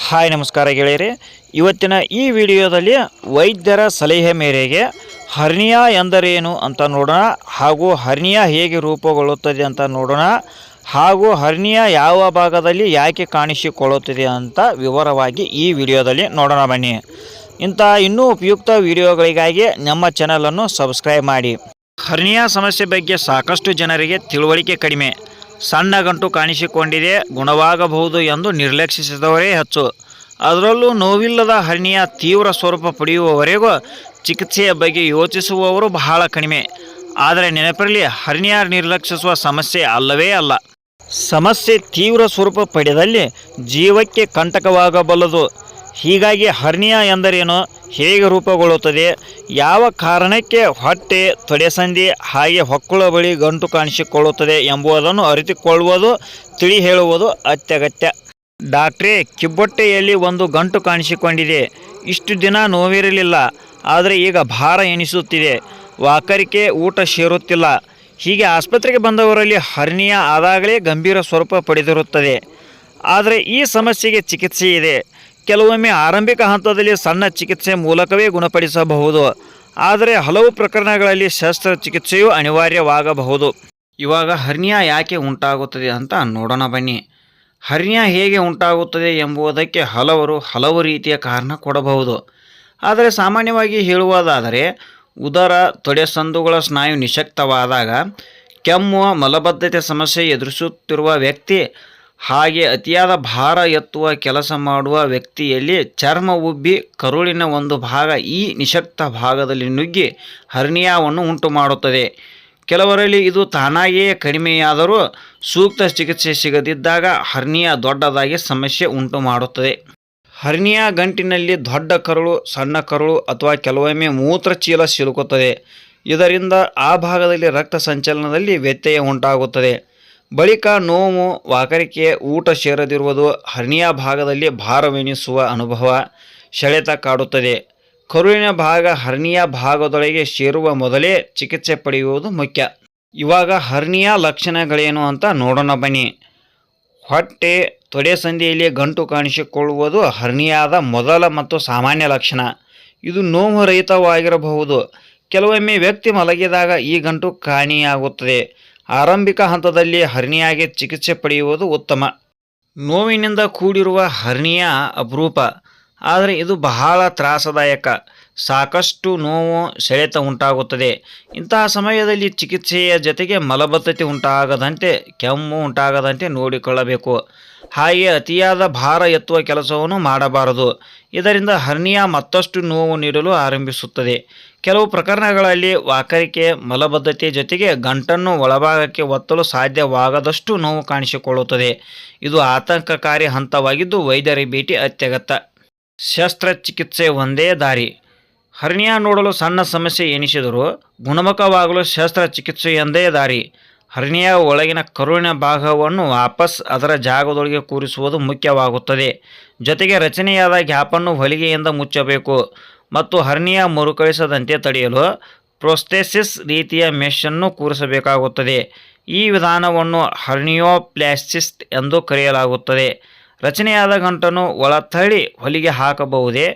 Hi, ನಮಸ್ಕಾರ ಗೆಳೆಯರಿ. ಇವತ್ತಿನ ಈ ವಿಡಿಯೋದಲ್ಲಿ ವೈದ್ಯರ ಸಲಹೆ ಮೇರೆಗೆ ಹರ್ನಿಯಾ ಎಂದರೇನು ಅಂತ ನೋಡೋಣ. ಹಾಗೂ ಹರ್ನಿಯಾ ಹೇಗೆ ರೂಪುಗೊಳ್ಳುತ್ತದೆ ಅಂತ ನೋಡೋಣ. ಹಾಗೂ ಹರ್ನಿಯಾ ಯಾವ ಭಾಗದಲ್ಲಿ ಯಾಕೆ ಕಾಣಿಸಿಕೊಳ್ಳುತ್ತದೆ ಅಂತ ವಿವರವಾಗಿ ಈ ವಿಡಿಯೋದಲ್ಲಿ ನೋಡೋಣ ಬನ್ನಿ. ಇಂಥ ಇನ್ನೂ ಉಪಯುಕ್ತ ವಿಡಿಯೋಗಳಿಗಾಗಿ ನಮ್ಮ ಚಾನಲನ್ನು ಸಬ್ಸ್ಕ್ರೈಬ್ ಮಾಡಿ. ಹರ್ನಿಯಾ ಸಮಸ್ಯೆ ಬಗ್ಗೆ ಸಾಕಷ್ಟು ಜನರಿಗೆ ತಿಳುವಳಿಕೆ ಕಡಿಮೆ. ಸಣ್ಣ ಗಂಟು ಕಾಣಿಸಿಕೊಂಡಿದೆ, ಗುಣವಾಗಬಹುದು ಎಂದು ನಿರ್ಲಕ್ಷಿಸಿದವರೇ ಹೆಚ್ಚು. ಅದರಲ್ಲೂ ನೋವಿಲ್ಲದ ಹರ್ನಿಯ ತೀವ್ರ ಸ್ವರೂಪ ಪಡೆಯುವವರೆಗೂ ಚಿಕಿತ್ಸೆಯ ಬಗ್ಗೆ ಯೋಚಿಸುವವರು ಬಹಳ ಕಡಿಮೆ. ಆದರೆ ನೆನಪಿರಲಿ ಹರ್ನಿಯ ನಿರ್ಲಕ್ಷಿಸುವ ಸಮಸ್ಯೆ ಅಲ್ಲವೇ ಅಲ್ಲ. ಸಮಸ್ಯೆ ತೀವ್ರ ಸ್ವರೂಪ ಪಡೆದಲ್ಲಿ ಜೀವಕ್ಕೆ ಕಂಟಕವಾಗಬಲ್ಲದು. ಹೀಗಾಗಿ ಹರ್ನಿಯಾ ಎಂದರೇನು ಹೇಗೆ ರೂಪುಗೊಳ್ಳುತ್ತದೆ? ಯಾವ ಕಾರಣಕ್ಕೆ ಹೊಟ್ಟೆ ತೊಡೆಸಂದಿ ಹಾಗೆ ಹೊಕ್ಕುಳ ಬಳಿ ಗಂಟು ಕಾಣಿಸಿಕೊಳ್ಳುತ್ತದೆ ಎಂಬುದನ್ನು ಅರಿತುಕೊಳ್ಳುವುದು ತಿಳಿ ಹೇಳುವುದು ಅತ್ಯಗತ್ಯ. ಡಾಕ್ಟ್ರೇ, ಕಿಬ್ಬೊಟ್ಟೆಯಲ್ಲಿ ಒಂದು ಗಂಟು ಕಾಣಿಸಿಕೊಂಡಿದೆ. ಇಷ್ಟು ದಿನ ನೋವಿರಲಿಲ್ಲ, ಆದರೆ ಈಗ ಭಾರ ಎನಿಸುತ್ತಿದೆ. ವಾಕರಿಕೆ, ಊಟ ಸೇರುತ್ತಿಲ್ಲ. ಹೀಗೆ ಆಸ್ಪತ್ರೆಗೆ ಬಂದವರಲ್ಲಿ ಹರ್ನಿಯಾ ಆದಾಗಲೇ ಗಂಭೀರ ಸ್ವರೂಪ ಪಡೆದಿರುತ್ತದೆ. ಆದರೆ ಈ ಸಮಸ್ಯೆಗೆ ಚಿಕಿತ್ಸೆ ಇದೆ ಕೆಲವೊಮ್ಮೆ ಆರಂಭಿಕ ಹಂತದಲ್ಲಿ ಸಣ್ಣ ಚಿಕಿತ್ಸೆ ಮೂಲಕವೇ ಗುಣಪಡಿಸಬಹುದು. ಆದರೆ ಹಲವು ಪ್ರಕರಣಗಳಲ್ಲಿ ಶಸ್ತ್ರಚಿಕಿತ್ಸೆಯು ಅನಿವಾರ್ಯವಾಗಬಹುದು. ಇವಾಗ ಹರ್ನಿಯಾ ಯಾಕೆ ಉಂಟಾಗುತ್ತದೆ ಅಂತ ನೋಡೋಣ ಬನ್ನಿ. ಹರ್ನಿಯಾ ಹೇಗೆ ಉಂಟಾಗುತ್ತದೆ ಎಂಬುದಕ್ಕೆ ಹಲವರು ಹಲವು ರೀತಿಯ ಕಾರಣ ಕೊಡಬಹುದು. ಆದರೆ ಸಾಮಾನ್ಯವಾಗಿ ಹೇಳುವುದಾದರೆ, ಉದರ, ತೊಡೆ ಸಂದುಗಳ ಸ್ನಾಯು ನಿಶಕ್ತವಾದಾಗ ಕೆಮ್ಮು, ಮಲಬದ್ಧತೆ ಸಮಸ್ಯೆ ಎದುರಿಸುತ್ತಿರುವ ವ್ಯಕ್ತಿ ಹಾಗೆ ಅತಿಯಾದ ಭಾರ ಎತ್ತುವ ಕೆಲಸ ಮಾಡುವ ವ್ಯಕ್ತಿಯಲ್ಲಿ ಚರ್ಮ ಉಬ್ಬಿ ಕರುಳಿನ ಒಂದು ಭಾಗ ಈ ನಿಶಕ್ತ ಭಾಗದಲ್ಲಿ ನುಗ್ಗಿ ಹರ್ನಿಯಾವನ್ನು ಉಂಟು ಮಾಡುತ್ತದೆ ಕೆಲವರಲ್ಲಿ ಇದು ತಾನಾಗಿಯೇ ಕಡಿಮೆಯಾದರೂ ಸೂಕ್ತ ಚಿಕಿತ್ಸೆ ಸಿಗದಿದ್ದಾಗ ಹರ್ನಿಯಾ ದೊಡ್ಡದಾಗಿ ಸಮಸ್ಯೆ ಉಂಟು ಮಾಡುತ್ತದೆ ಹರ್ನಿಯಾ ಗಂಟಿನಲ್ಲಿ ದೊಡ್ಡ ಕರುಳು, ಸಣ್ಣ ಕರುಳು ಅಥವಾ ಕೆಲವೊಮ್ಮೆ ಮೂತ್ರಚೀಲ ಸಿಲುಕುತ್ತದೆ. ಇದರಿಂದ ಆ ಭಾಗದಲ್ಲಿ ರಕ್ತ ಸಂಚಲನದಲ್ಲಿ ವ್ಯತ್ಯಯ ಉಂಟಾಗುತ್ತದೆ. ಬಳಿಕ ನೋವು, ವಾಕರಿಕೆ, ಊಟ ಸೇರದಿರುವುದು ಹರ್ನಿಯ ಭಾಗದಲ್ಲಿ ಭಾರವೆನಿಸುವ ಅನುಭವ ಸೆಳೆತ ಕಾಡುತ್ತದೆ. ಕರುಳಿನ ಭಾಗ ಹರ್ನಿಯ ಭಾಗದೊಳಗೆ ಸೇರುವ ಮೊದಲೇ ಚಿಕಿತ್ಸೆ ಪಡೆಯುವುದು ಮುಖ್ಯ. ಇವಾಗ ಹರ್ನಿಯ ಲಕ್ಷಣಗಳೇನು ಅಂತ ನೋಡೋಣ ಬನ್ನಿ. ಹೊಟ್ಟೆ, ತೊಡೆ ಸಂಧಿಯಲ್ಲಿ ಗಂಟು ಕಾಣಿಸಿಕೊಳ್ಳುವುದು ಹರ್ನಿಯಾದ ಮೊದಲ ಮತ್ತು ಸಾಮಾನ್ಯ ಲಕ್ಷಣ. ಇದು ನೋವು ರಹಿತವಾಗಿರಬಹುದು ಕೆಲವೊಮ್ಮೆ ವ್ಯಕ್ತಿ ಮಲಗಿದಾಗ ಈ ಗಂಟು ಕಾಣಿಯಾಗುತ್ತದೆ. ಆರಂಭಿಕ ಹಂತದಲ್ಲಿ ಹರ್ನಿಯಾಗೆ ಚಿಕಿತ್ಸೆ ಪಡೆಯುವುದು ಉತ್ತಮ. ನೋವಿನಿಂದ ಕೂಡಿರುವ ಹರ್ನಿಯಾ ಅಪರೂಪ ಆದರೆ ಇದು ಬಹಳ ತ್ರಾಸದಾಯಕ. ಸಾಕಷ್ಟು ನೋವು, ಸೆಳೆತ ಉಂಟಾಗುತ್ತದೆ. ಇಂತಹ ಸಮಯದಲ್ಲಿ ಚಿಕಿತ್ಸೆಯ ಜೊತೆಗೆ ಮಲಬದ್ಧತೆ ಉಂಟಾಗದಂತೆ, ಕೆಮ್ಮು ಉಂಟಾಗದಂತೆ ನೋಡಿಕೊಳ್ಳಬೇಕು. ಹಾಗೆ ಅತಿಯಾದ ಭಾರ ಎತ್ತುವ ಕೆಲಸವನ್ನು ಮಾಡಬಾರದು. ಇದರಿಂದ ಹರ್ನಿಯಾ ಮತ್ತಷ್ಟು ನೋವು ನೀಡಲು ಆರಂಭಿಸುತ್ತದೆ. ಕೆಲವು ಪ್ರಕರಣಗಳಲ್ಲಿ ವಾಕರಿಕೆ, ಮಲಬದ್ಧತೆ ಜೊತೆಗೆ ಗಂಟನ್ನು ಒಳಭಾಗಕ್ಕೆ ಒತ್ತಲು ಸಾಧ್ಯವಾಗದಷ್ಟು ನೋವು ಕಾಣಿಸಿಕೊಳ್ಳುತ್ತದೆ. ಇದು ಆತಂಕಕಾರಿ ಹಂತವಾಗಿದ್ದು ವೈದ್ಯರ ಭೇಟಿ ಅತ್ಯಗತ್ಯ. ಶಸ್ತ್ರಚಿಕಿತ್ಸೆ ಒಂದೇ ದಾರಿ. ಹರ್ನಿಯಾ ನೋಡಲು ಸಣ್ಣ ಸಮಸ್ಯೆ ಎನಿಸಿದರೂ ಗುಣಮುಖವಾಗಲು ಶಸ್ತ್ರಚಿಕಿತ್ಸೆ ಎಂದೇ ದಾರಿ. ಹರ್ನಿಯಾ ಒಳಗಿನ ಕರುಳಿನ ಭಾಗವನ್ನು ವಾಪಸ್ ಅದರ ಜಾಗದೊಳಗೆ ಕೂರಿಸುವುದು ಮುಖ್ಯವಾಗುತ್ತದೆ. ಜೊತೆಗೆ ರಚನೆಯಾದ ಗ್ಯಾಪನ್ನು ಹೊಲಿಗೆಯಿಂದ ಮುಚ್ಚಬೇಕು ಮತ್ತು ಹರ್ನಿಯಾ ಮರುಕಳಿಸದಂತೆ ತಡೆಯಲು ಪ್ರೋಸ್ಥೆಸಿಸ್ ರೀತಿಯ ಮೆಷನ್ನು ಕೂರಿಸಬೇಕಾಗುತ್ತದೆ. ಈ ವಿಧಾನವನ್ನು ಹರ್ನಿಯೋಪ್ಲಾಸ್ಟಿಸ್ಟ್ ಎಂದು ಕರೆಯಲಾಗುತ್ತದೆ. ರಚನೆಯಾದ ಗಂಟನ್ನು ಒಳತಳ್ಳಿ ಹೊಲಿಗೆ ಹಾಕಬಹುದೇ?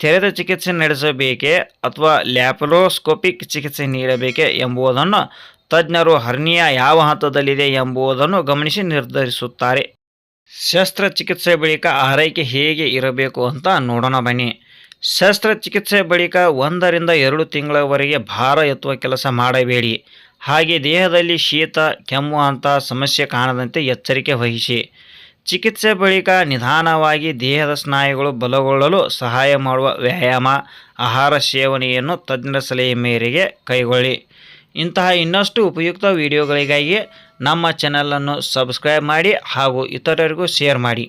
ತೆರೆದ ಚಿಕಿತ್ಸೆ ನಡೆಸಬೇಕೇ ಅಥವಾ ಲ್ಯಾಪ್ರೋಸ್ಕೋಪಿಕ್ ಚಿಕಿತ್ಸೆ ನೀಡಬೇಕೇ ಎಂಬುದನ್ನು ತಜ್ಞರು ಹರ್ನಿಯಾ ಯಾವ ಹಂತದಲ್ಲಿದೆ ಎಂಬುದನ್ನು ಗಮನಿಸಿ ನಿರ್ಧರಿಸುತ್ತಾರೆ. ಶಸ್ತ್ರಚಿಕಿತ್ಸೆ ಬಳಿಕ ಆರೈಕೆ ಹೇಗೆ ಇರಬೇಕು ಅಂತ ನೋಡೋಣ ಬನ್ನಿ. ಶಸ್ತ್ರಚಿಕಿತ್ಸೆ ಬಳಿಕ ಒಂದರಿಂದ ಎರಡು ತಿಂಗಳವರೆಗೆ ಭಾರ ಎತ್ತುವ ಕೆಲಸ ಮಾಡಬೇಡಿ. ಹಾಗೆ ದೇಹದಲ್ಲಿ ಶೀತ, ಕೆಮ್ಮು ಅಂತ ಸಮಸ್ಯೆ ಕಾಣದಂತೆ ಎಚ್ಚರಿಕೆ ವಹಿಸಿ. ಚಿಕಿತ್ಸೆ ಬಳಿಕ ನಿಧಾನವಾಗಿ ದೇಹದ ಸ್ನಾಯುಗಳು ಬಲಗೊಳ್ಳಲು ಸಹಾಯ ಮಾಡುವ ವ್ಯಾಯಾಮ, ಆಹಾರ ಸೇವನೆಯನ್ನು ತಜ್ಞರ ಸಲಹೆ ಮೇರೆಗೆ ಕೈಗೊಳ್ಳಿ. ಇಂತಹ ಇನ್ನಷ್ಟು ಉಪಯುಕ್ತ ವಿಡಿಯೋಗಳಿಗಾಗಿ ನಮ್ಮ ಚಾನಲನ್ನು ಸಬ್ಸ್ಕ್ರೈಬ್ ಮಾಡಿ ಹಾಗೂ ಇತರರಿಗೂ ಶೇರ್ ಮಾಡಿ.